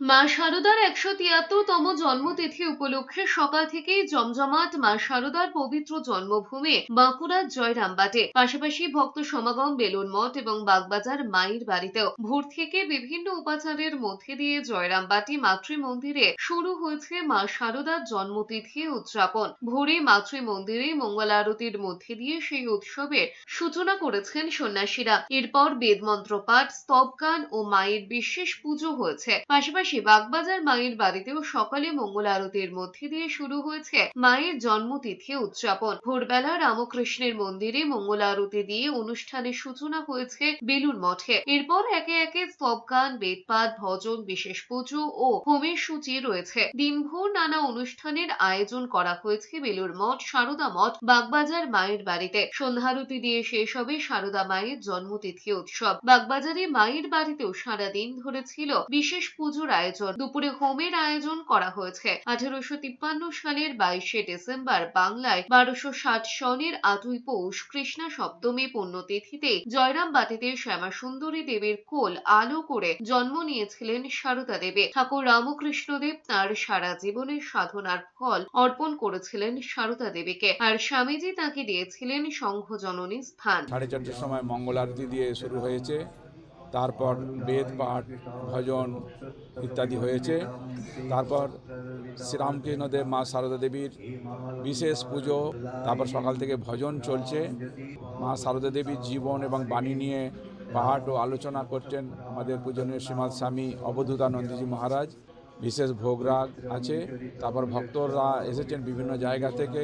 মা শারদার একশো তিয়াত্তরতম জন্মতিথি উপলক্ষে সকাল থেকেই জমজমাট মা শারদার পবিত্র জন্মভূমি বাঁকুড়ার জয়রামবাটে। পাশাপাশি ভক্ত সমাগম বেলুন মঠ এবং বাগবাজার মায়ের বাড়িতেও ভোর থেকে বিভিন্ন উপাচারের মধ্যে দিয়ে জয়রামবাটি মাতৃ মন্দিরে শুরু হয়েছে মা শারদার জন্মতিথি উদযাপন। ভোরে মাতৃ মন্দিরে মঙ্গল আরতির মধ্যে দিয়ে সেই উৎসবের সূচনা করেছেন সন্ন্যাসীরা। এরপর বেদমন্ত্র পাঠ স্তবগান ও মায়ের বিশেষ পুজো হয়েছে। পাশাপাশি বাগবাজার মায়ের বাড়িতেও সকালে মঙ্গল আরতির মধ্যে দিয়ে শুরু হয়েছে মায়ের জন্মতিথি উদযাপন। ভোরবেলা রামকৃষ্ণের মন্দিরে মঙ্গল আরতি দিয়ে অনুষ্ঠানের সূচনা হয়েছে বেলুর মঠে। এরপর একে একে স্তবগান বেদপাঠ, ভজন, বিশেষ পুজো ও হোমের সূচি রয়েছে। দিনভর নানা অনুষ্ঠানের আয়োজন করা হয়েছে বেলুর মঠ, সারদা মঠ, বাগবাজার মায়ের বাড়িতে। সন্ধ্যারতি দিয়ে শেষ হবে সারদা মায়ের জন্মতিথি উৎসব। বাগবাজারে মায়ের বাড়িতেও সারাদিন ধরে ছিল বিশেষ পুজোর আয়োজন। দুপুরে হোমের আয়োজন করা হয়েছে। আঠারোশো তিপ্পান্ন সালের বাইশে ডিসেম্বর বাংলায় বারোশো ষাট সনের আটই পৌষ কৃষ্ণা সপ্তমী পুণ্যতিথিতে জয়রাম বাটিতে শ্যামা সুন্দরী দেবীর কোল আলো করে জন্ম নিয়েছিলেন সারদা দেবী। ঠাকুর রামকৃষ্ণ দেব তার সারা জীবনের সাধনার ফল অর্পণ করেছিলেন সারদা দেবীকে আর স্বামীজি তাকে দিয়েছিলেন সংঘ জননী স্থান। সাড়ে চারটের সময় মঙ্গল আরতি দিয়ে শুরু হয়েছে। তারপর বেদ, পাঠ, ভজন ইত্যাদি হয়েছে। তারপর শ্রীরামকৃষ্ণদেব, মা সারদা দেবীর বিশেষ পুজো। তারপর সকাল থেকে ভজন চলছে। মা সারদা দেবীর জীবন এবং বাণী নিয়ে পাঠ ও আলোচনা করছেন আমাদের পূজনীয় শ্রীমৎ স্বামী অবধূতানন্দজি মহারাজ। বিশেষ ভোগরাগ আছে। তারপর ভক্তরা এসেছেন বিভিন্ন জায়গা থেকে।